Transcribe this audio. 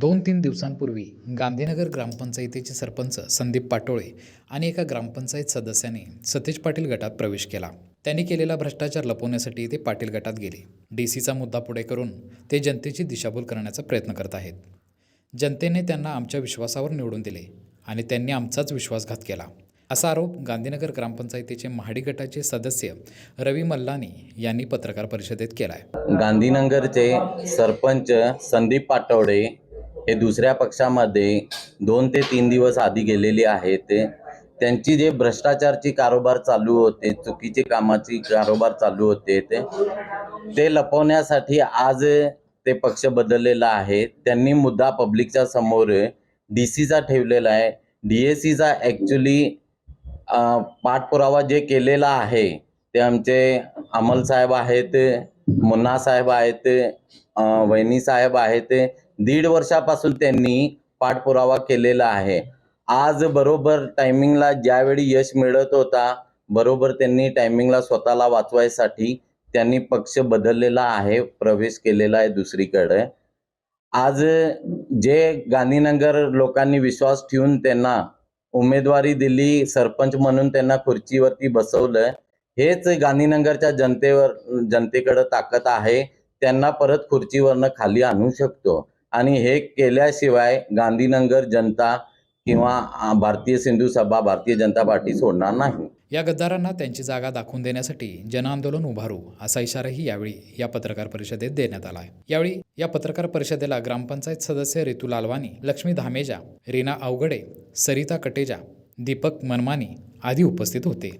दोन तीन दिवसांपूर्वी गांधीनगर ग्रामपंचायतीचे सरपंच संदीप पाटोळे आणि एका ग्रामपंचायत सदस्याने सतेज पाटील गटात प्रवेश केला. त्यांनी केलेला भ्रष्टाचार लपवण्यासाठी ते पाटील गटात गेले. डी सीचा मुद्दा पुढे करून ते जनतेची दिशाभूल करण्याचा प्रयत्न करत आहेत. जनतेने त्यांना आमच्या विश्वासावर निवडून दिले आणि त्यांनी आमचाच विश्वासघात केला. असा आरोप गांधीनगर ग्रामपंचायतीचे महाडी गटाचे सदस्य रवी मल्लानी यांनी पत्रकार परिषदेत केला आहे गांधीनगरचे सरपंच संदीप पाटवडे हे दुसऱ्या पक्षामध्ये दोन ते तीन दिवस आधी गेलेले आहेत त्यांची जे भ्रष्टाचारची कारोबार चालू होते चुकीचे कामाची कारोबार चालू होते ते ते लपवण्यासाठी आज ते पक्ष बदललेला आहे. त्यांनी मुद्दा पब्लिकच्या समोर डी सीचा ठेवलेला आहे. डी ए सीचा ॲक्च्युली पाठपुरावा जे केलेला आहे ते आमचे अमल साहेब आहेत मुन्ना साहेब आहेत वहिनी साहेब आहेत दीड वर्षापासून त्यांनी पाठपुरावा केलेला आहे. आज बरोबर टायमिंगला ज्यावेळी यश मिळत होता बरोबर त्यांनी टायमिंगला स्वतःला वाचवायसाठी त्यांनी पक्ष बदललेला आहे प्रवेश केलेला आहे दुसरीकडे. आज जे गांधीनगर लोकांनी विश्वास ठेवून त्यांना उमेदवारी दिली सरपंच म्हणून त्यांना खुर्चीवरती बसवलं हेच गांधीनगरच्या जनतेवर जनतेकडे ताकद आहे. त्यांना परत खुर्चीवरनं खाली आणू शकतो. आणि हे केल्याशिवाय गांधीनगर जनता किंवा भारतीय सिंधू सभा भारतीय जनता पार्टी सोडणार नाही. या गद्दारांना त्यांची जागा दाखवून देण्यासाठी जनआंदोलन उभारू असा इशाराही यावेळी या पत्रकार परिषदेत देण्यात आला आहे यावेळी या पत्रकार परिषदेला ग्रामपंचायत सदस्य रितू लालवानी लक्ष्मी धामेजा रीना अवगडे सरिता कटेजा दीपक मनमानी आदी उपस्थित होते.